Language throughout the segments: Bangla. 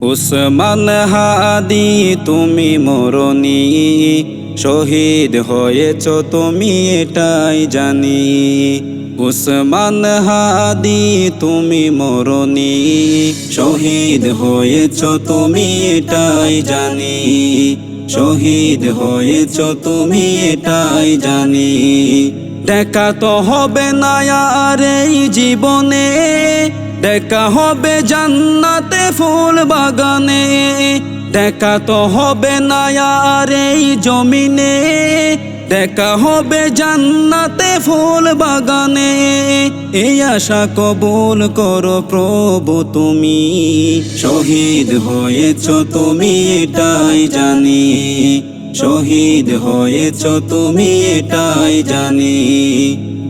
উসমান হাদি, তুমি মরণি। শহীদ হয়েছ তুমি এটাই জানি। উসমান হাদি, তুমি মরণি। শহীদ হয়েছ তুমি এটাই জানি। শহীদ হয়েছ তুমি এটাই জানি। দেখা তো হবে না আর এই জীবনে। দেখা হবে জান্নাতে ফুল বাগানে, দেখা তো হবে না এই জমিনে, দেখা হবে জান্নাতে ফুল বাগানে। এই আশা কবুল করো প্রভু তুমি, শহীদ হয়েছ তুমি এটাই জানি, শহীদ হয়েছ তুমি এটাই জানি।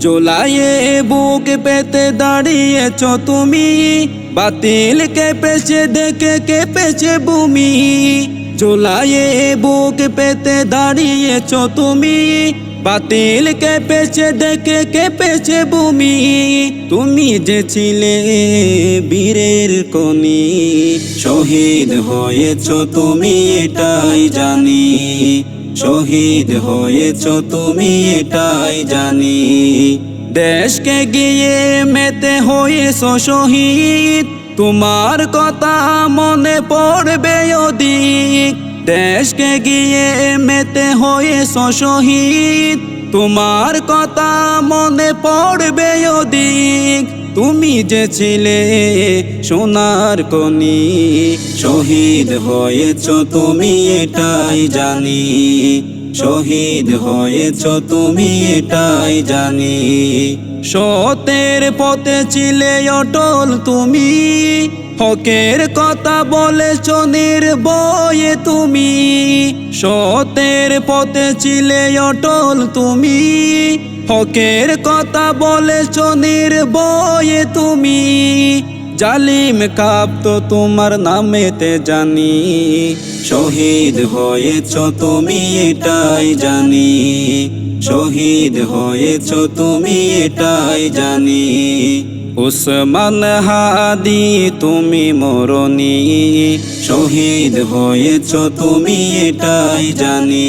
জোলাইয়ে বুক পেতে দাঁড়িয়েছ তুমি। বাতিল কেঁপেছে, দেখে কেঁপেছে ভূমি। জোলাইয়ে বুক পেতে দাঁড়িয়েছ তুমি। বাতিল কেঁপেছে, দেখে কেঁপেছে ভূমি। তুমি যে ছিলে বীরের কনি, শহীদ হয়েছ তুমি, এটাই জানি। শহীদ হয়েছ তুমি এটাই জানি। দেশকে গিয়ে মেতে হয়েছ শহীদ, তোমার কথা মনে পড়বে অধিক। দেশকে গিয়ে মেতে হয়েছ শহীদ, তোমার কথা মনে পড়বে অধিক। তুমি যে ছিলে সোনার কনি, শহীদ হয়েছ তুমি এটাই জানি, শহীদ হয়েছ তুমি এটাই জানি। সতের পথে ছিলে অটল তুমি, হকের কথা বলেছ নির্ভয়ে তুমি। সতের পথে ছিলে অটল তুমি হকের কথা বলেছ নির্ভয়ে তুমি। জালিম কাপ তো তোমার নামেতে জানি। শহীদ হয়েছ তুমি এটাই জানি। শহীদ হয়েছ তুমি এটাই জানি। উসমান হাদি তুমি মরণি শহীদ হয়েছ তুমি এটাই জানি।